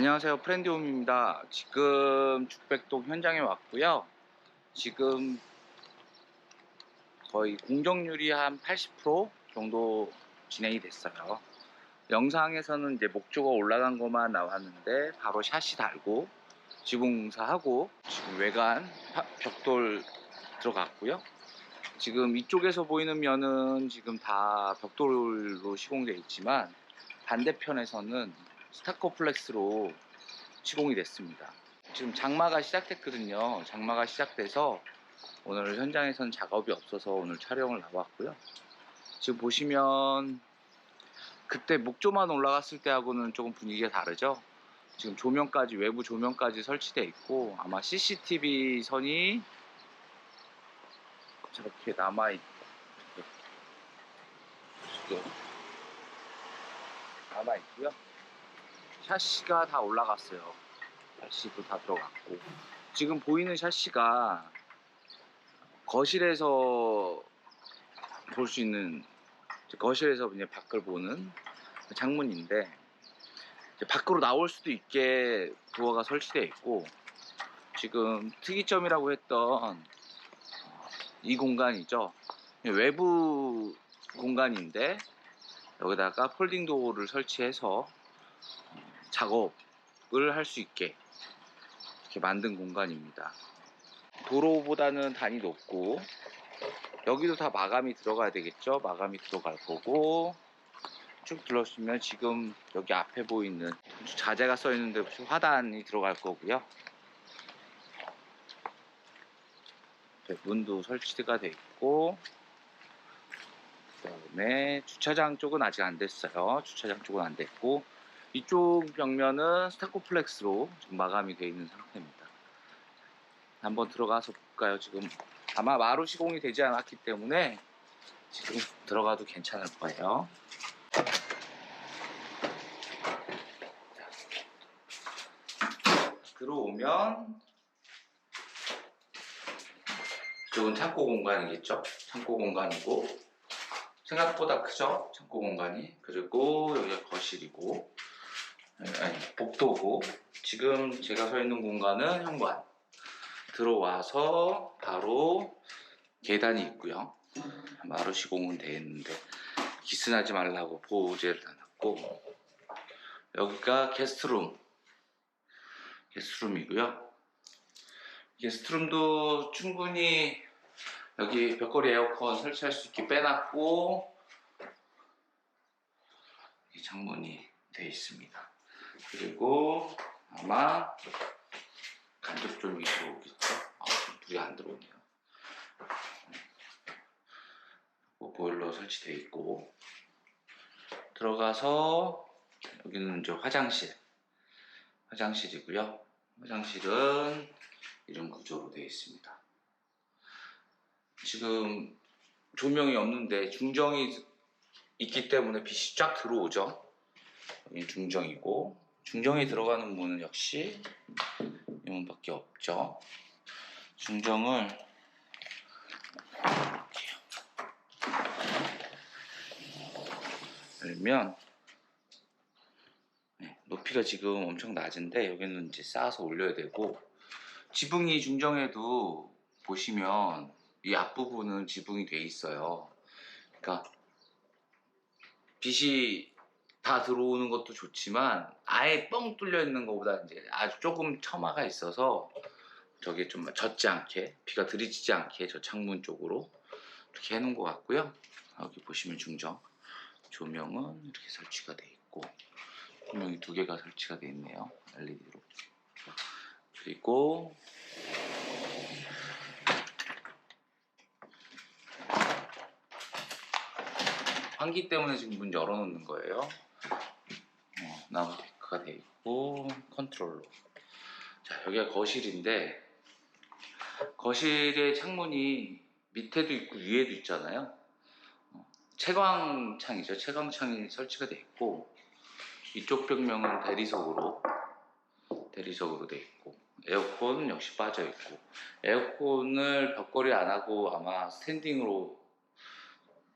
안녕하세요. 프렌디홈입니다. 지금 죽백동 현장에 왔고요. 지금 거의 공정률이 한 80% 정도 진행이 됐어요. 영상에서는 이제 목조가 올라간 것만 나왔는데 바로 샷이 달고 지붕공사하고 지금 외관 파- 벽돌 들어갔고요. 지금 이쪽에서 보이는 면은 지금 다 벽돌로 시공되어 있지만 반대편에서는 스타코플렉스로 시공이 됐습니다. 지금 장마가 시작됐거든요. 장마가 시작돼서 오늘 현장에선 작업이 없어서 오늘 촬영을 나왔고요. 지금 보시면 그때 목조만 올라갔을 때하고는 조금 분위기가 다르죠. 지금 조명까지 외부 조명까지 설치되어 있고 아마 CCTV 선이 저렇게 남아 있 지금 남아 있고요. 샤시가 다 올라갔어요. 샤시도 다 들어갔고 지금 보이는 샤시가 거실에서 볼 수 있는 거실에서 이제 밖을 보는 창문인데 밖으로 나올 수도 있게 도어가 설치되어 있고 지금 특이점이라고 했던 어, 이 공간이죠. 외부 공간인데 여기다가 폴딩 도어를 설치해서 작업을 할 수 있게 이렇게 만든 공간입니다. 도로보다는 단이 높고 여기도 다 마감이 들어가야 되겠죠. 마감이 들어갈 거고 쭉 둘러보시면 지금 여기 앞에 보이는 자재가 써 있는데 화단이 들어갈 거고요. 문도 설치가 돼 있고 그다음에 주차장 쪽은 아직 안 됐어요. 주차장 쪽은 안 됐고 이쪽 벽면은 스타코플렉스로 지금 마감이 되어 있는 상태입니다. 한번 들어가서 볼까요? 지금 아마 마루 시공이 되지 않았기 때문에 지금 들어가도 괜찮을 거예요. 들어오면 이쪽은 창고 공간이겠죠? 창고 공간이고 생각보다 크죠? 창고 공간이 그리고 여기가 거실이고 아니 복도고 지금 제가 서 있는 공간은 현관. 들어와서 바로 계단이 있고요. 마루 시공은 되어 있는데 기스나지 말라고 보호제를 다 놨고 여기가 게스트룸. 게스트룸이고요. 게스트룸도 충분히 여기 벽걸이 에어컨 설치할 수 있게 빼놨고 이 창문이 되어 있습니다. 그리고 아마 간접조명이 들어오겠죠. 아, 불이 안 들어오네요. 뭐 보일러 설치되어 있고 들어가서 여기는 이제 화장실 화장실이고요. 화장실은 이런 구조로 되어 있습니다. 지금 조명이 없는데 중정이 있기 때문에 빛이 쫙 들어오죠. 중정이고 중정이 들어가는 문은 역시 이 문밖에 없죠. 중정을 열면 네, 높이가 지금 엄청 낮은데 여기는 이제 쌓아서 올려야 되고 지붕이 중정에도 보시면 이 앞부분은 지붕이 돼 있어요. 그러니까 빛이 다 들어오는 것도 좋지만 아예 뻥 뚫려 있는 것보다 이제 아주 조금 처마가 있어서 저게 좀 젖지 않게 비가 들이치지 않게 저 창문 쪽으로 이렇게 해놓은 것 같고요. 여기 보시면 중정 조명은 이렇게 설치가 돼 있고 조명이 두 개가 설치가 돼 있네요. LED로 그리고 환기 때문에 지금 문 열어놓는 거예요. 어, 나무 데크가 돼 있고 컨트롤러. 자 여기가 거실인데 거실의 창문이 밑에도 있고 위에도 있잖아요. 어, 채광창이죠. 채광창이 설치가 돼 있고 이쪽 벽면은 대리석으로 대리석으로 돼 있고 에어컨은 역시 빠져 있고 에어컨을 벽걸이 안 하고 아마 스탠딩으로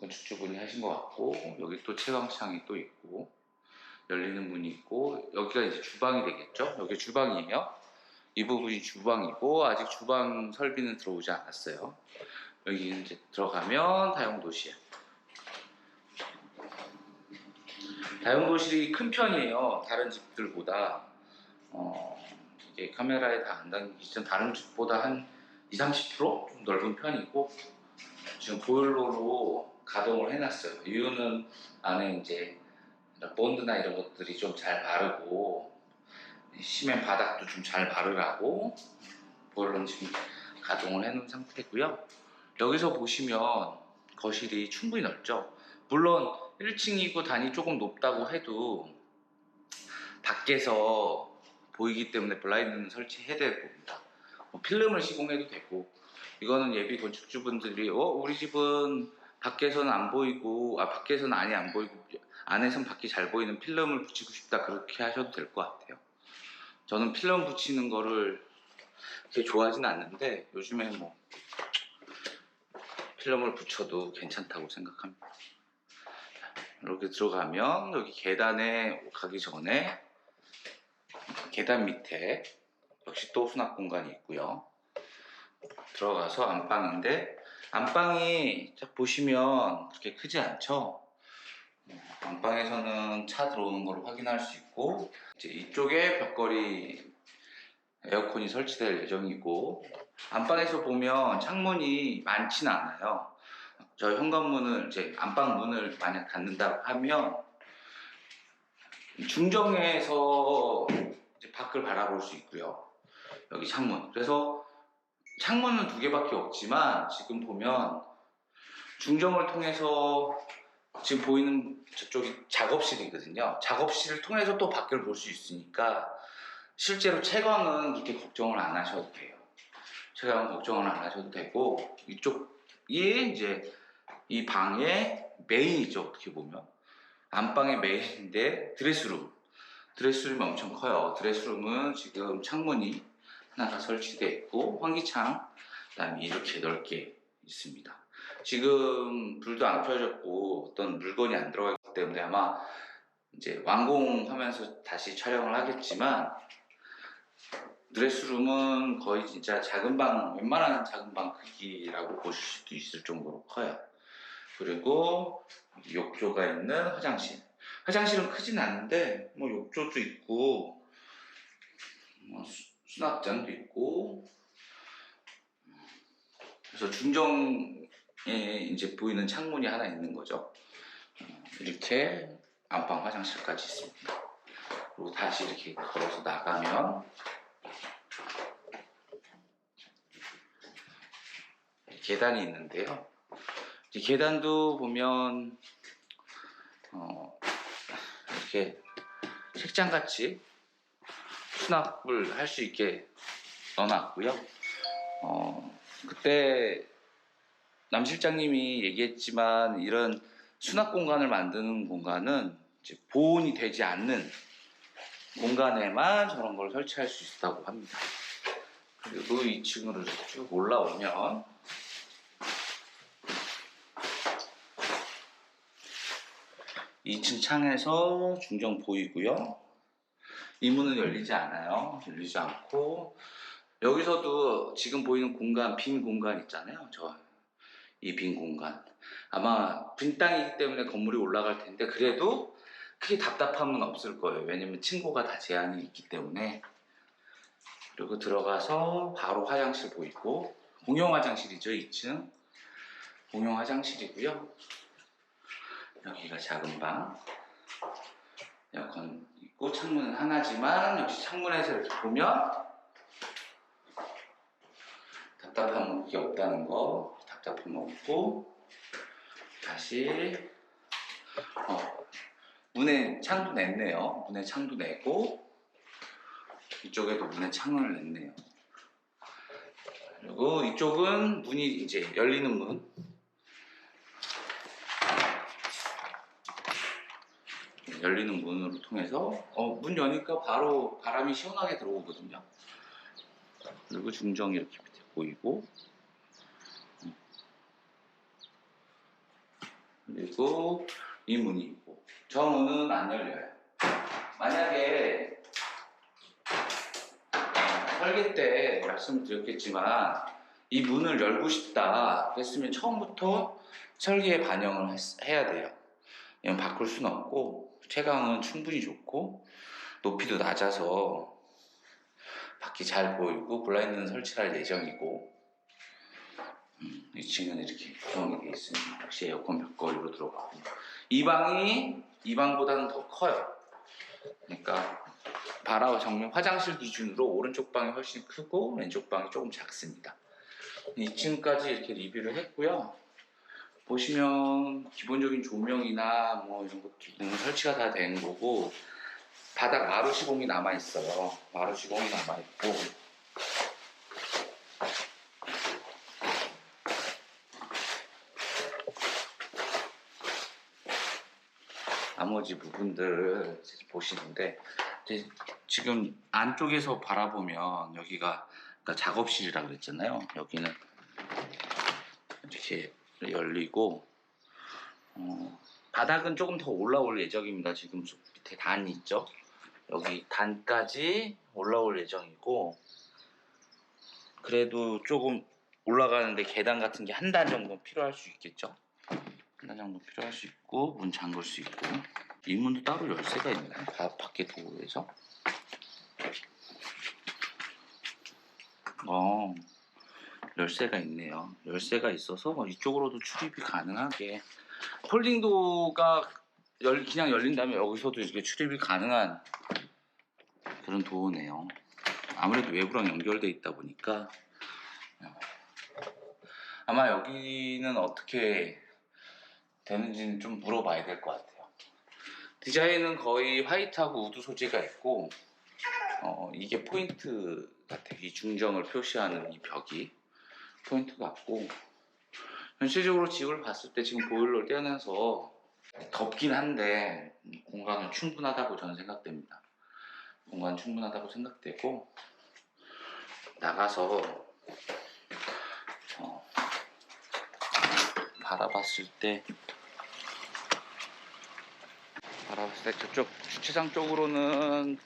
건축주분이 하신 것 같고 여기 또 채광창이 또 있고 열리는 문이 있고 여기가 이제 주방이 되겠죠. 여기 주방이에요. 이 부분이 주방이고 아직 주방 설비는 들어오지 않았어요. 여기 이제 들어가면 다용도실. 다용도실이 큰 편이에요. 다른 집들보다 어, 이게 카메라에 다 안 담기기 전 다른 집보다 한 20, 30%좀 넓은 편이고 지금 보일러로 가동을 해놨어요. 이유는 안에 이제 본드나 이런 것들이 좀잘 마르고 시멘 바닥도 좀잘 마르라고 보일러는 지금 가동을 해놓은 상태고요. 여기서 보시면 거실이 충분히 넓죠. 물론 1층이고 단이 조금 높다고 해도 밖에서 보이기 때문에 블라인드는 설치해야 될 겁니다. 뭐 필름을 시공해도 되고 이거는 예비 건축주분들이 어 우리 집은 밖에서는 안 보이고 아 밖에서는 안이 안 보이고 안에선 밖이 잘 보이는 필름을 붙이고 싶다 그렇게 하셔도 될 것 같아요. 저는 필름 붙이는 거를 그렇게 좋아하진 않는데 요즘에 뭐 필름을 붙여도 괜찮다고 생각합니다. 이렇게 들어가면 여기 계단에 가기 전에 계단 밑에 역시 또 수납 공간이 있고요. 들어가서 안방인데 안방이 딱 보시면 그렇게 크지 않죠? 어, 안방에서는 차 들어오는 걸 확인할 수 있고 이제 이쪽에 벽걸이 에어컨이 설치될 예정이고 안방에서 보면 창문이 많지는 않아요. 저 현관문을 이제 안방 문을 만약 닫는다고 하면 중정에서 밖을 바라볼 수 있고요. 여기 창문. 그래서 창문은 두 개밖에 없지만 지금 보면 중정을 통해서 지금 보이는 저쪽이 작업실이거든요. 작업실을 통해서 또 밖을 볼 수 있으니까 실제로 채광은 그렇게 걱정을 안 하셔도 돼요. 채광은 걱정을 안 하셔도 되고 이쪽이 이제 이 방의 메인이죠. 어떻게 보면 안방의 메인인데 드레스룸. 드레스룸이 엄청 커요. 드레스룸은 지금 창문이 하나가 설치되어 있고 환기창 그다음에 이렇게 넓게 있습니다. 지금 불도 안 켜졌고 어떤 물건이 안 들어가기 때문에 아마 이제 완공하면서 다시 촬영을 하겠지만 드레스룸은 거의 진짜 작은 방 웬만한 작은 방 크기라고 보실 수도 있을 정도로 커요. 그리고 욕조가 있는 화장실. 화장실은 크진 않은데 뭐 욕조도 있고 뭐 수- 수납장도 있고 그래서 중정에 이제 보이는 창문이 하나 있는 거죠. 어, 이렇게 안방 화장실까지 있습니다. 그리고 다시 이렇게 걸어서 나가면 계단이 있는데요. 이 계단도 보면 어, 이렇게 책장 같이 수납을 할 수 있게 넣어놨고요. 어, 그때 남 실장님이 얘기했지만 이런 수납 공간을 만드는 공간은 보온이 되지 않는 공간에만 저런 걸 설치할 수 있다고 합니다. 그리고 2층으로 쭉 올라오면 2층 창에서 중정 보이고요. 이 문은 열리지 않아요. 열리지 않고 여기서도 지금 보이는 공간 빈 공간 있잖아요. 저 이 빈 공간. 아마 빈 땅이기 때문에 건물이 올라갈 텐데 그래도 크게 답답함은 없을 거예요. 왜냐면 층고가 다 제한이 있기 때문에. 그리고 들어가서 바로 화장실 보이고 공용 화장실이죠 2층. 공용 화장실이고요. 여기가 작은 방. 에어컨 있고 창문은 하나지만 역시 창문에서 이렇게 보면 답답함은 그게 없다는 거 답답함 없고 다시 어, 문에 창도 냈네요. 문에 창도 내고 이쪽에도 문에 창문을 냈네요. 그리고 이쪽은 문이 이제 열리는 문. 열리는 문으로 통해서 어, 문 여니까 바로 바람이 시원하게 들어오거든요. 그리고 중정이 이렇게 보이고 그리고 이 문이 있고 저 문은 안 열려요. 만약에 설계 때 말씀드렸겠지만 이 문을 열고 싶다 했으면 처음부터 설계에 반영을 했, 해야 돼요. 그냥 바꿀 순 없고 체감은 충분히 좋고 높이도 낮아서 밖이 잘 보이고 블라인드는 설치할 예정이고 음, 2층은 이렇게 구성이 되어 있습니다. 역시 에어컨 몇 거리로 들어가고 이 방이 이 방보다는 더 커요. 그러니까 바라와 정면 화장실 기준으로 오른쪽 방이 훨씬 크고 왼쪽 방이 조금 작습니다. 2층까지 이렇게 리뷰를 했고요. 보시면 기본적인 조명이나 뭐 이런 것들은 설치가 다 된 거고 바닥 마루 시공이 남아 있어요. 마루 시공이 남아 있고 나머지 부분들을 보시는데 지금 안쪽에서 바라보면 여기가 그러니까 작업실이라고 그랬잖아요. 여기는 이렇게 열리고 어, 바닥은 조금 더 올라올 예정입니다. 지금 저 밑에 단 있죠. 여기 단까지 올라올 예정이고 그래도 조금 올라가는데 계단 같은 게 한 단 정도 필요할 수 있겠죠. 한단 정도 필요할 수 있고 문 잠글 수 있고 이 문도 따로 열쇠가 있나요? 바, 밖에 도로에서 어 열쇠가 있네요. 열쇠가 있어서 이쪽으로도 출입이 가능하게 폴딩도가 열, 그냥 열린다면 여기서도 이렇게 출입이 가능한 그런 도어네요. 아무래도 외부랑 연결돼 있다 보니까 어, 아마 여기는 어떻게 되는지는 좀 물어봐야 될 것 같아요. 디자인은 거의 화이트하고 우드 소재가 있고 어, 이게 포인트 같아요. 이 중정을 표시하는 이 벽이 포인트 같고 현실적으로 집을 봤을 때 지금 보일러를 떼어내서 덥긴 한데 공간은 충분하다고 저는 생각됩니다. 공간 충분하다고 생각되고 나가서 어, 바라봤을 때 바라 봤을 때 저쪽 주차장 쪽으로는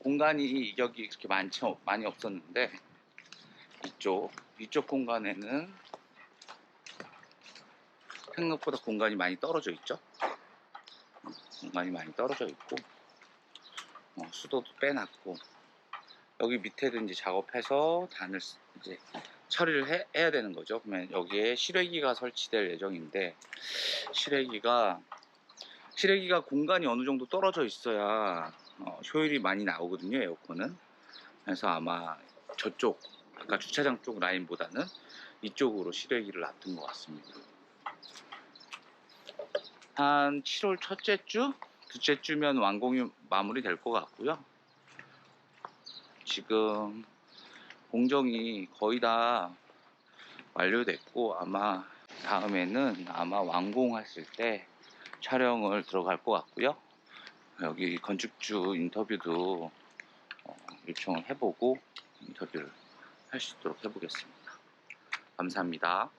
공간이 여기 그렇게 많지 많이 없었는데 이쪽 이쪽 공간에는 생각보다 공간이 많이 떨어져 있죠. 음, 공간이 많이 떨어져 있고 어, 수도도 빼놨고 여기 밑에도 이제 작업해서 단을 쓰- 이제 처리를 해, 해야 되는 거죠. 그러면 여기에 실외기가 설치될 예정인데 실외기가 실외기가 공간이 어느 정도 떨어져 있어야 어, 효율이 많이 나오거든요. 에어컨은 그래서 아마 저쪽 아까 주차장 쪽 라인보다는 이쪽으로 실외기를 놔둔 것 같습니다. 한 7월 첫째 주, 둘째 주면 완공이 마무리 될 것 같고요. 지금 공정이 거의 다 완료됐고 아마 다음에는 아마 완공하실 때 촬영을 들어갈 것 같고요. 여기 건축주 인터뷰도 어, 요청을 해보고 인터뷰를 할 수 있도록 해보겠습니다. 감사합니다.